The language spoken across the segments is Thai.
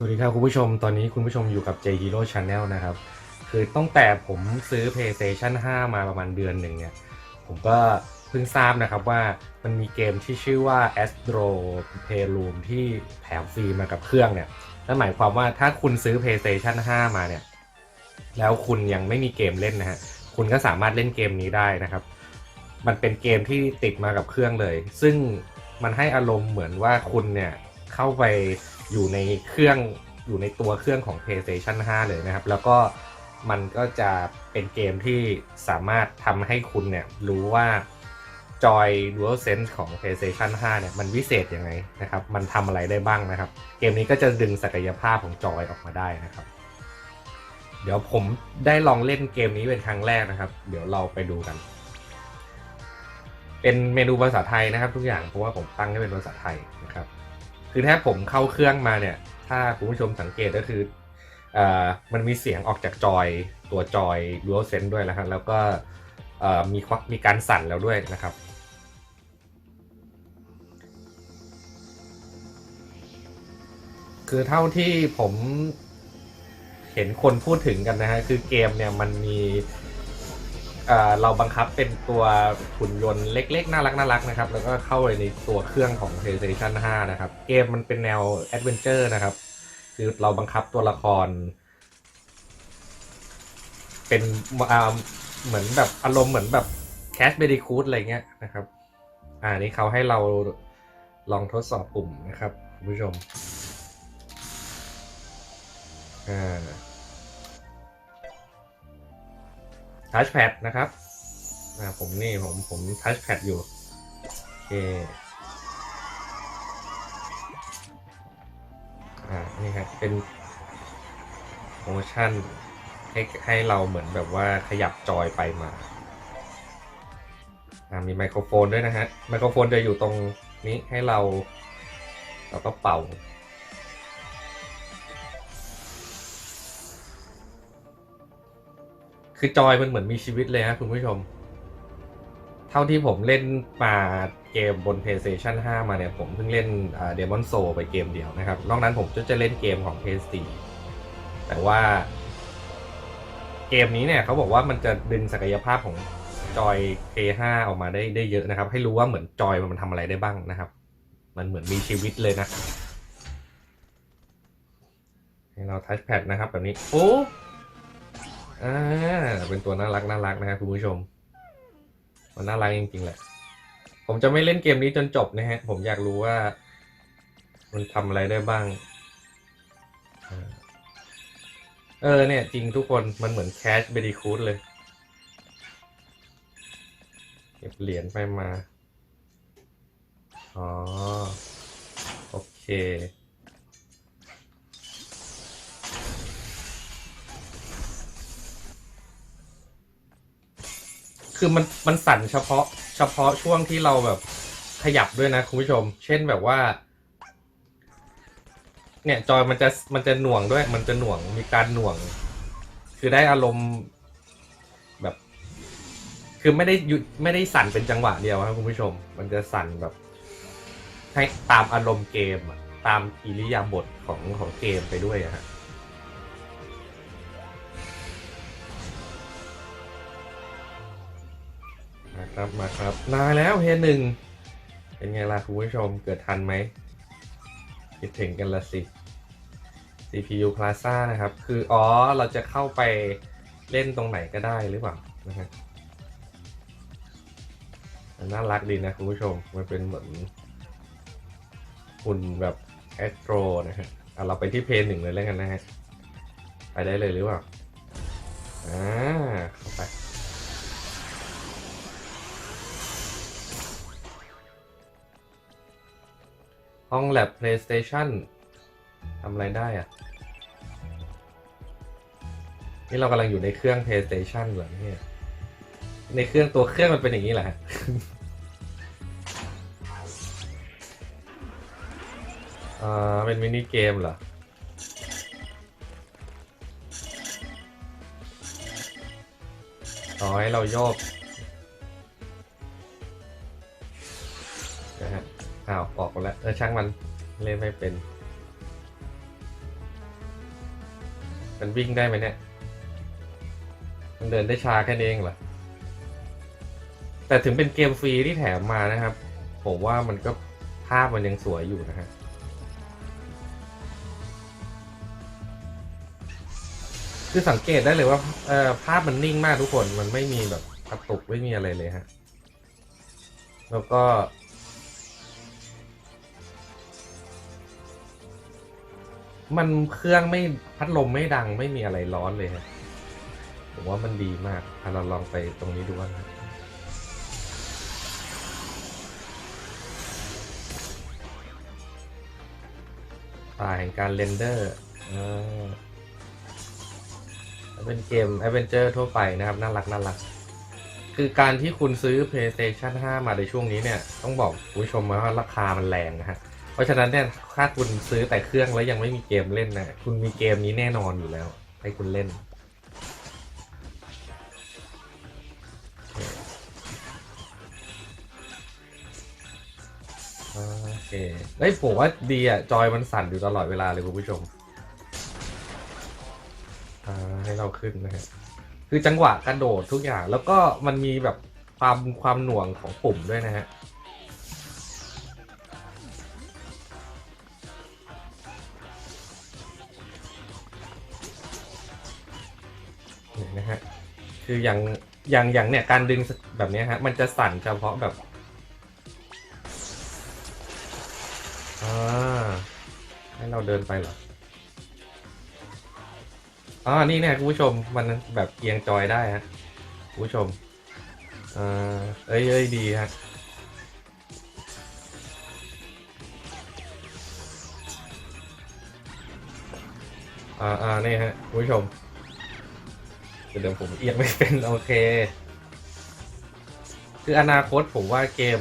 สวัสดีครับคุณผู้ชม ตอนนี้คุณผู้ชมอยู่กับ J Hero Channel นะครับ คือตั้งแต่ผมซื้อ PlayStation 5 มาประมาณเดือนหนึ่งเนี่ย ผมก็เพิ่งทราบนะครับว่ามันมีเกมที่ชื่อว่า Astro Playroom ที่แถมฟรีมากับเครื่องเนี่ยนั่นหมายความว่าถ้าคุณซื้อ PlayStation 5 มาเนี่ย แล้วคุณยังไม่มีเกมเล่นนะฮะ คุณก็สามารถเล่นเกมนี้ได้นะครับ มันเป็นเกมที่ติดมากับเครื่องเลย ซึ่งมันให้อารมณ์เหมือนว่าคุณเนี่ย เข้าไปอยู่ในเครื่องอยู่ในตัวเครื่องของ PlayStation 5 เลยนะครับ แล้วก็มันก็จะเป็นเกมที่สามารถทำให้คุณเนี่ยรู้ว่าจอย DualSense ของ PlayStation 5 เนี่ย มันวิเศษยังไงนะครับ มันทำอะไรได้บ้างนะครับ เกมนี้ก็จะดึงศักยภาพของจอยออกมาได้นะครับ เดี๋ยวผมได้ลองเล่นเกมนี้เป็นครั้งแรกนะครับ เดี๋ยวเราไปดูกัน เป็นเมนูภาษาไทยนะครับ ทุกอย่างเพราะว่าผมตั้งให้เป็นภาษาไทยนะครับ คือถ้าผมเข้าเครื่องมาเนี่ย ถ้าคุณผู้ชมสังเกตก็คืออมันมีเสียงออกจากจอยตัวจอย DualSense ด้วยนะครับแล้วก็มีควักมีการสั่นแล้วด้วยนะครับคือเท่าที่ผมเห็นคนพูดถึงกันนะฮะ คือเกมเนี่ยมันมี เราบังคับเป็นตัวหุ่นยนต์เล็กๆ น่ารักน่ารักนะครับ แล้วก็เข้าไปในตัวเครื่องของ PlayStation 5 นะครับ เกมมันเป็นแนวแอดเวนเจอร์นะครับ คือเราบังคับตัวละคร เป็นเหมือนแบบอารมณ์เหมือนแบบแคชเบดีคูดอะไรเงี้ยนะครับ อ่านี่เขาให้เราลองทดสอบปุ่มนะครับ คุณผู้ชม อ่า ทัชแพดนะครับผมนี่ผมผมทัชแพดอยู่ โอเคอ่านี่ครับเป็นโมชั่นให้ให้เราเหมือนแบบว่าขยับจอยไปมาอ่ามีไมโครโฟนด้วยนะฮะ ไมโครโฟนจะอยู่ตรงนี้ให้เราเราก็เป่า คือจอยมันเหมือนมีชีวิตเลยฮะคุณผู้ชม เท่าที่ผมเล่นมาเกมบน PlayStation 5 มาเนี่ย ผมเพิ่งเล่นเดมอนโซไปเกมเดียวนะครับ นอกนั้นผมจะจะเล่นเกมของ PS4 แต่ว่าเกมนี้เนี่ยเขาบอกว่ามันจะดึงศักยภาพของจอย P5 ออกมาได้ได้เยอะนะครับ ให้รู้ว่าเหมือนจอยมันทำอะไรได้บ้างนะครับ มันเหมือนมีชีวิตเลยนะ ให้เราทัชแพดนะครับแบบนี้ โอ้ อ่าเป็นตัวน่ารักน่ารักนะครับคุณผู้ชม มันน่ารักจริงๆแหละ ผมจะไม่เล่นเกมนี้จนจบนะฮะ ผมอยากรู้ว่า มันทำอะไรได้บ้าง เออเนี่ย จริงทุกคนมันเหมือนแคชเบดีคูดเลย เก็บเหรียญไปมา อ๋อ โอเค คือมันมันสั่นเฉพาะ เฉพาะช่วงที่เราแบบขยับด้วยนะคุณผู้ชม เช่นแบบว่า เนี่ยจอยมันจะมันจะหน่วงด้วย มันจะหน่วงมีการหน่วง คือได้อารมณ์แบบ คือไม่ได้หยุดไม่ได้สั่นเป็นจังหวะเดียวครับคุณผู้ชม มันจะสั่นแบบ ให้ตามอารมณ์เกมอะตามอิริยาบถของของเกมไปด้วยอะฮะ ครับมาครับมาแล้วเพหนึ่งเป็นไงล่ะคุณผู้ชมเกิดทันไหมคิดถึงกันละสิ CPU Plaza นะครับ คืออ๋อเราจะเข้าไปเล่นตรงไหนก็ได้หรือเปล่านะฮะน่ารักดีนะคุณผู้ชม มันเป็นเหมือนหุ่นแบบแอสโตรนะฮะเอาเราไปที่เพนหนึ่งเลยแล้วกันนะฮะ ไปได้เลยหรือเปล่า อ่า เข้าไป ห้องแลบ PlayStation ทำอะไรได้อะนี่เรากำลังอยู่ในเครื่อง PlayStation เหรอเนี่ยในเครื่องตัวเครื่องมันเป็นอย่างนี้แหละ อ่า เป็นมินิเกมเหรอ ต่อให้เราโยก อ้าวออกหมดแล้วเออช่างมันเล่นไม่เป็น มันวิ่งได้ไหมเนี่ย มันเดินได้ช้าแค่นี้เองเหรอ แต่ถึงเป็นเกมฟรีที่แถมมานะครับ ผมว่ามันก็ภาพมันยังสวยอยู่นะฮะคือสังเกตได้เลยว่าเออภาพมันนิ่งมากทุกคนมันไม่มีแบบกระตุกไม่มีอะไรเลยฮะ แล้วก็ มันเครื่องไม่พัดลมไม่ดังไม่มีอะไรร้อนเลยฮะผมว่ามันดีมากอะเราลองไปตรงนี้ดูว่านะป่าแห่งการเรนเดอร์เป็นเกม a d v e n t u r e ทั่วไปนะครับ น่ารักน่ารัก คือการที่คุณซื้อ PlayStation 5 มาในช่วงนี้เนี่ย ต้องบอกผู้ชมว่าราคามันแรงนะฮะเพ ราะฉะนั้นเนี่ยถ้าคุณซื้อแต่เครื่องแล้วยังไม่มีเกมเล่นนะคุณมีเกมนี้แน่นอนอยู่แล้ว ให้คุณเล่น โอเคเฮ้ยผมว่าดีอะ จอยมันสั่นอยู่ตลอดเวลาเลยคุณผู้ชมให้เราขึ้นนะฮะคือจังหวะกระโดดทุกอย่าง แล้วก็มันมีแบบความความหน่วงของปุ่มด้วยนะฮะ นะฮะคืออย่างอย่างอย่างเนี่ยการดึงแบบนี้ฮะมันจะสั่นเฉพาะแบบอ่าให้เราเดินไปเหรออ่านี่เนี่ยคุณผู้ชมมันแบบเอียงจอยได้ฮะคุณผู้ชมอ่าเอ้ยเอ้ยดีฮะอ่าอ่านี่ฮะคุณผู้ชม เดี๋ยวผมเอียงไม่เป็นโอเค คืออนาคตผมว่าเกม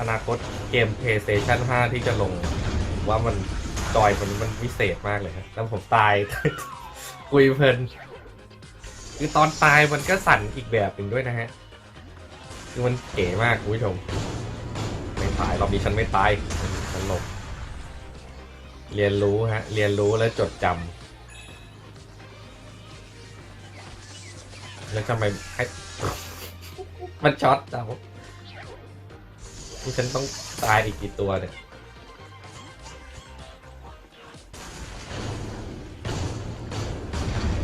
อนาคตเกม PlayStation 5 ที่จะลงผมว่ามันจอยมันมันวิเศษมากเลยครับแล้วผมตาย คุยเพลินคือตอนตายมันก็สั่นอีกแบบหนึ่งด้วยนะฮะ คือมันเก๋มากคุณผู้ชมไม่ตายรอบนี้ฉันไม่ตายฉันหลบเรียนรู้ฮะ เรียนรู้แล้วจดจำ แล้วทำไมให้มันช็อตเราที่ฉันต้องตายอีกกี่ตัวเนี่ย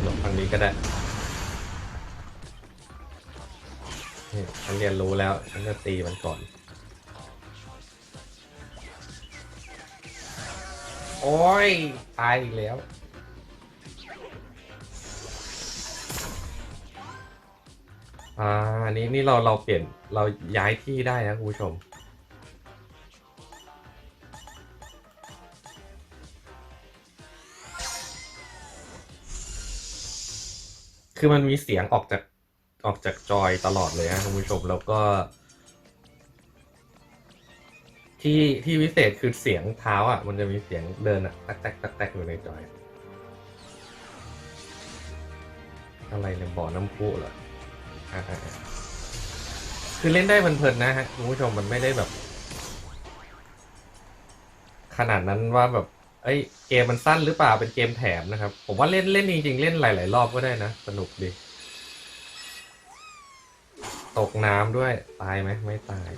หลบทางนี้ก็ได้ฉันเรียนรู้แล้ว ฉันจะตีมันก่อน โอ้ย ตายอีกแล้ว อ่าอันนี้นี่เราเราเปลี่ยนเราย้ายที่ได้นะคุณผู้ชม คือมันมีเสียงออกจากออกจากจอยตลอดเลยนะคุณผู้ชมแล้วก็ ที่ที่วิเศษคือเสียงเท้าอะ มันจะมีเสียงเดินอะตักแตกตักแตกอยู่ในจอย อะไรเนี่ยบ่อน้ำพุเหรอ อ่าคือเล่นได้เพลินๆนะฮะคุณผู้ชมมันไม่ได้แบบ ขนาดนั้นว่าแบบ เอ้ยเกมมันสั้นหรือเปล่าเป็นเกมแถมนะครับ ผมว่าเล่นเล่นจริงๆ เล่นหลาย ๆ รอบก็ได้นะ สนุกดี ตกน้ำด้วย ตายไหมไม่ตาย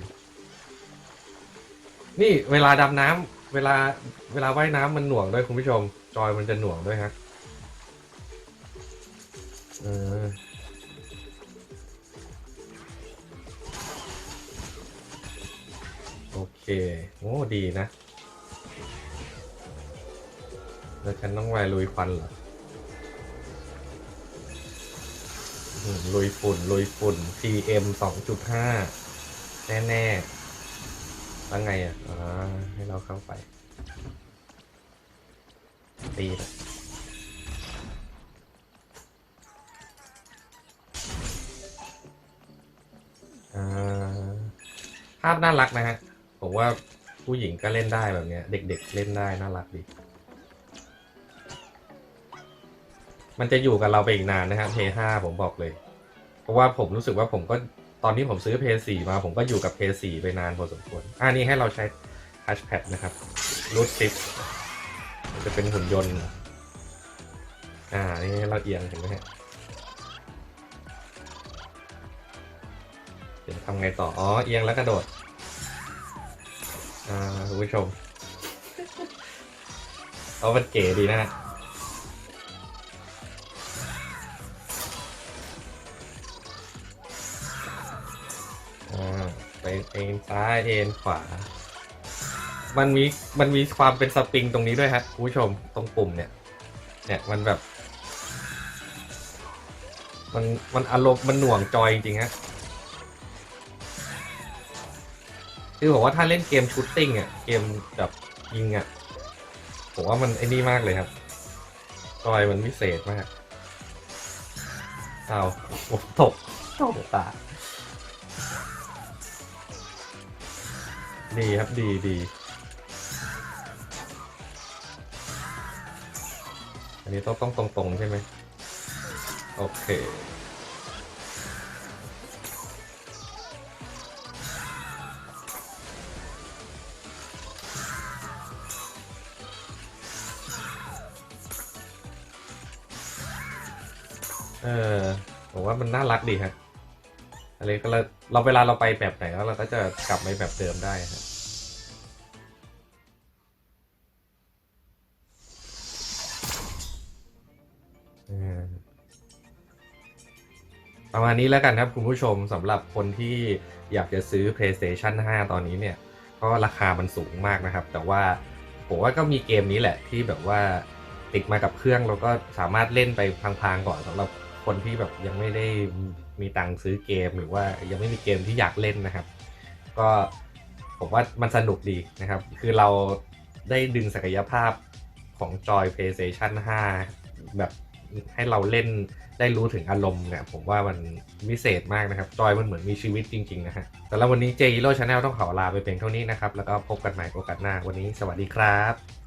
นี่เวลาดำน้ำเวลาเวลาว่ายน้ำมันหน่วงด้วยคุณผู้ชม จอยมันจะหน่วงด้วยฮะเออ โอเค โอ้ ดีนะ แล้วฉันต้องไปลุยควันเหรอลุยฝุ่น ลุยฝุ่น PM สองจุดห้าแน่ ๆ แล้วไงอะอ่าให้เราเข้าไป ตีเลยภาพน่ารักนะฮะ ผมว่าผู้หญิงก็เล่นได้แบบเนี้ย เด็ก ๆ เล่นได้น่ารักดีมันจะอยู่กับเราไปอีกนานนะครับ P5 ผมบอกเลย เพราะว่าผมรู้สึกว่าผมก็ตอนนี้ผมซื้อ P4 มา ผมก็อยู่กับ P4 ไปนานพอสมควรอ่านี่ให้เราใช้ touchpad นะครับรูดซิปจะเป็นหุ่นยนต์ อ่า นี่ให้เราเอียงเห็นไหมฮะเดี๋ยวทำไงต่อ อ๋อ เอียงแล้วกระโดด อ่าคุณผู้ชม เอามันเก๋ดีนะฮะอ่าไปเอ็นซ้ายเอ็นขวา มันมีมันมีความเป็นสปริงตรงนี้ด้วยฮะคุณผู้ชมตรงปุ่มเนี่ย เนี่ยมันแบบ มันมันอารมณ์มันหน่วงจอยจริงๆฮะ คือผมว่าถ้าเล่นเกมชูตติ้งอะ เกมแบบยิงอะ ผมว่ามันไอ้นี่มากเลยครับจอยมันพิเศษมากอ้าวผมตกตกตาดีครับดีดี อันนี้ต้องต้องตรงๆใช่ไหม โอเค ออผมว่ามันน่ารักดีครับอะไรก็เราเราเวลาเราไปแบบไหนแล้วเราก็จะกลับไปแบบเดิมได้ครับประมาณนี้แล้วกันครับคุณผู้ชมสำหรับคนที่อยากจะซื้อ PlayStation 5 ตอนนี้เนี่ย ก็ราคามันสูงมากนะครับ แต่ว่าผมว่าก็มีเกมนี้แหละที่แบบว่าติดมากับเครื่องแล้วก็สามารถเล่นไปพลางๆก่อนสำหรับ คนที่แบบยังไม่ได้มีตังค์ซื้อเกมหรือว่ายังไม่มีเกมที่อยากเล่นนะครับ ก็ผมว่ามันสนุกดีนะครับ คือเราได้ดึงศักยภาพของจอย PlayStation 5 แบบให้เราเล่นได้รู้ถึงอารมณ์เนี่ยผมว่ามันพิเศษมากนะครับ จอยมันเหมือนมีชีวิตจริง ๆ นะฮะแต่แล้ววันนี้เจ h e r o Channel ต้องขอลาไปเพียงเท่านี้นะครับ แล้วก็พบกันใหม่โอกาสหน้าวันนี้สวัสดีครับ